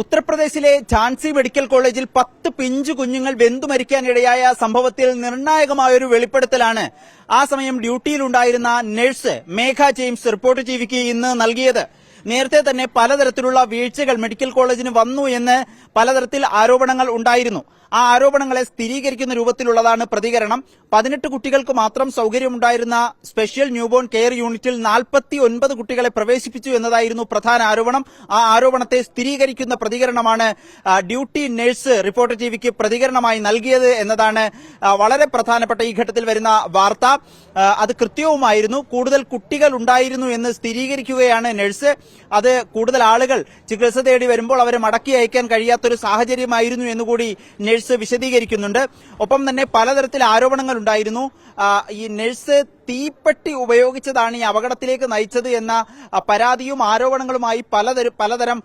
ഉത്തർപ്രദേശിലെ ഝാൻസി മെഡിക്കൽ കോളേജിൽ പത്ത് പിഞ്ചു കുഞ്ഞുങ്ങൾ വെന്തു മരിക്കാനിടയായ സംഭവത്തിൽ നിർണായകമായൊരു വെളിപ്പെടുത്തലാണ് ആ സമയം ഡ്യൂട്ടിയിലുണ്ടായിരുന്ന നഴ്സ് മേഘ ജെയിംസ് റിപ്പോർട്ട് ടിവിക്ക് ഇന്ന് നൽകിയത്. നേരത്തെ തന്നെ പലതരത്തിലുള്ള വീഴ്ചകൾ മെഡിക്കൽ കോളേജിന് വന്നു എന്ന് പലതരത്തിൽ ആരോപണങ്ങൾ ഉണ്ടായിരുന്നു. ആ ആരോപണങ്ങളെ സ്ഥിരീകരിക്കുന്ന രൂപത്തിലുള്ളതാണ് പ്രതികരണം. പതിനെട്ട് കുട്ടികൾക്ക് മാത്രം സൗകര്യമുണ്ടായിരുന്ന സ്പെഷ്യൽ ന്യൂബോൺ കെയർ യൂണിറ്റിൽ നാൽപ്പത്തി ഒൻപത് കുട്ടികളെ പ്രവേശിപ്പിച്ചു എന്നതായിരുന്നു പ്രധാന ആരോപണം. ആ ആരോപണത്തെ സ്ഥിരീകരിക്കുന്ന പ്രതികരണമാണ് ഡ്യൂട്ടി നഴ്സ് റിപ്പോർട്ടർ ടിവിക്ക് പ്രതികരണമായി നൽകിയത് എന്നതാണ് വളരെ പ്രധാനപ്പെട്ട ഈ ഘട്ടത്തിൽ വരുന്ന വാർത്ത. അത് കൃത്യവുമായിരുന്നു. കൂടുതൽ കുട്ടികൾ ഉണ്ടായിരുന്നു എന്ന് സ്ഥിരീകരിക്കുകയാണ് നഴ്സ്. അത് കൂടുതൽ ആളുകൾ ചികിത്സ തേടി വരുമ്പോൾ അവരെ മടക്കി അയക്കാൻ കഴിയാത്തൊരു സാഹചര്യമായിരുന്നു എന്നുകൂടി നഴ്സ് വിശദീകരിക്കുന്നുണ്ട്. ഒപ്പം തന്നെ പലതരത്തിൽ ആരോപണങ്ങൾ ഉണ്ടായിരുന്നു ഈ നഴ്സ് തീപ്പെട്ടി ഉപയോഗിച്ചതാണ് ഈ അപകടത്തിലേക്ക് നയിച്ചത് എന്ന പരാതിയും ആരോപണങ്ങളുമായി പലതരം പലതരം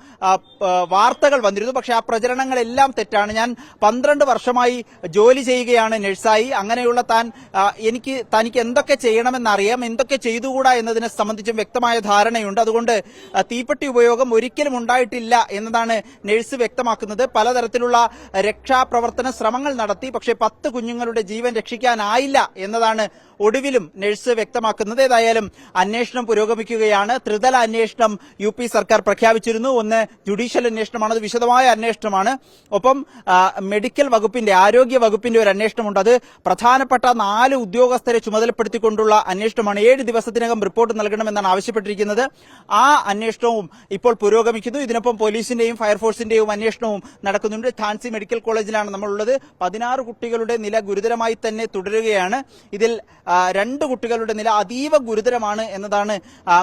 വാർത്തകൾ വന്നിരുന്നു. പക്ഷേ ആ പ്രചരണങ്ങളെല്ലാം തെറ്റാണ്. ഞാൻ പന്ത്രണ്ട് വർഷമായി ജോലി ചെയ്യുകയാണ് നഴ്സായി. അങ്ങനെയുള്ള താൻ എനിക്ക് തനിക്ക് എന്തൊക്കെ ചെയ്യണമെന്നറിയാം എന്തൊക്കെ ചെയ്തുകൂടാ എന്നതിനെ സംബന്ധിച്ചും വ്യക്തമായ ധാരണയുണ്ട്. അതുകൊണ്ട് തീപ്പെട്ടി ഉപയോഗം ഒരിക്കലും ഉണ്ടായിട്ടില്ല എന്നതാണ് നഴ്സ് വ്യക്തമാക്കുന്നത്. പലതരത്തിലുള്ള രക്ഷാപ്രവർത്തന ശ്രമങ്ങൾ നടത്തി. പക്ഷേ പത്ത് കുഞ്ഞുങ്ങളുടെ ജീവൻ രക്ഷിക്കാനായില്ല എന്നതാണ് ഒടുവിലും നഴ്സ് വ്യക്തമാക്കുന്നത് ഏതായാലും അന്വേഷണം പുരോഗമിക്കുകയാണ്. ത്രിതല അന്വേഷണം യു പി സർക്കാർ പ്രഖ്യാപിച്ചിരുന്നു. ഒന്ന് ജുഡീഷ്യൽ അന്വേഷണമാണ്. അത് വിശദമായ അന്വേഷണമാണ്. ഒപ്പം മെഡിക്കൽ വകുപ്പിന്റെ ആരോഗ്യ വകുപ്പിന്റെ ഒരു അന്വേഷണമുണ്ട്. അത് പ്രധാനപ്പെട്ട നാല് ഉദ്യോഗസ്ഥരെ ചുമതലപ്പെടുത്തിക്കൊണ്ടുള്ള അന്വേഷണമാണ്. ഏഴ് ദിവസത്തിനകം റിപ്പോർട്ട് നൽകണമെന്നാണ് ആവശ്യപ്പെട്ടിരിക്കുന്നത്. ആ അന്വേഷണവും ഇപ്പോൾ പുരോഗമിക്കുന്നു. ഇതിനൊപ്പം പോലീസിന്റെയും ഫയർഫോഴ്സിന്റെയും അന്വേഷണവും നടക്കുന്നുണ്ട്. ഝാൻസി മെഡിക്കൽ കോളേജിലാണ് നമ്മളുള്ളത്. പതിനാറ് കുട്ടികളുടെ നില ഗുരുതരമായി തന്നെ തുടരുകയാണ്. ഇതിൽ രണ്ട് കുട്ടികളുടെ നില അതീവ ഗുരുതരമാണ് എന്നതാണ്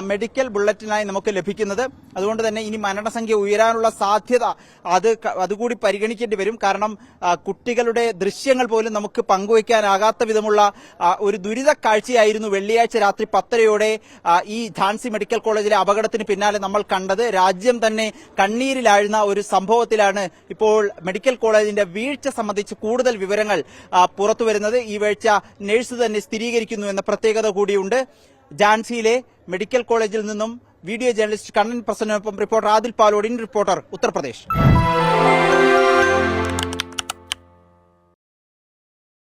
മെഡിക്കൽ ബുള്ളറ്റിനായി നമുക്ക് ലഭിക്കുന്നത്. അതുകൊണ്ട് തന്നെ ഇനി മരണസംഖ്യ ഉയരാനുള്ള സാധ്യത അത് അതുകൂടി പരിഗണിക്കേണ്ടി വരും. കാരണം കുട്ടികളുടെ ദൃശ്യങ്ങൾ പോലും നമുക്ക് പങ്കുവയ്ക്കാനാകാത്ത വിധമുള്ള ഒരു ദുരിത കാഴ്ചയായിരുന്നു വെള്ളിയാഴ്ച രാത്രി പത്തരയോടെ ഈ ഝാൻസി മെഡിക്കൽ കോളേജിലെ അപകടത്തിന് പിന്നാലെ നമ്മൾ കണ്ടത്. രാജ്യം തന്നെ കണ്ണീരിലാഴുന്ന ഒരു സംഭവത്തിലാണ് ഇപ്പോൾ മെഡിക്കൽ കോളേജിന്റെ വീഴ്ച സംബന്ധിച്ച് കൂടുതൽ വിവരങ്ങൾ പുറത്തുവരുന്നത്. ഈ വീഴ്ച നഴ്സ് തന്നെ സ്ഥിരീകരിക്കുന്നു എന്ന പ്രത്യേകത കൂടിയുണ്ട്. ജാൻസിയിലെ മെഡിക്കൽ കോളേജിൽ നിന്നും വീഡിയോ ജേർണലിസ്റ്റ് കണ്ണൻ പ്രസന്നൊപ്പം റിപ്പോർട്ടർ ആദിൽ പാലോഡിൻ റിപ്പോർട്ടർ ഉത്തർപ്രദേശ്.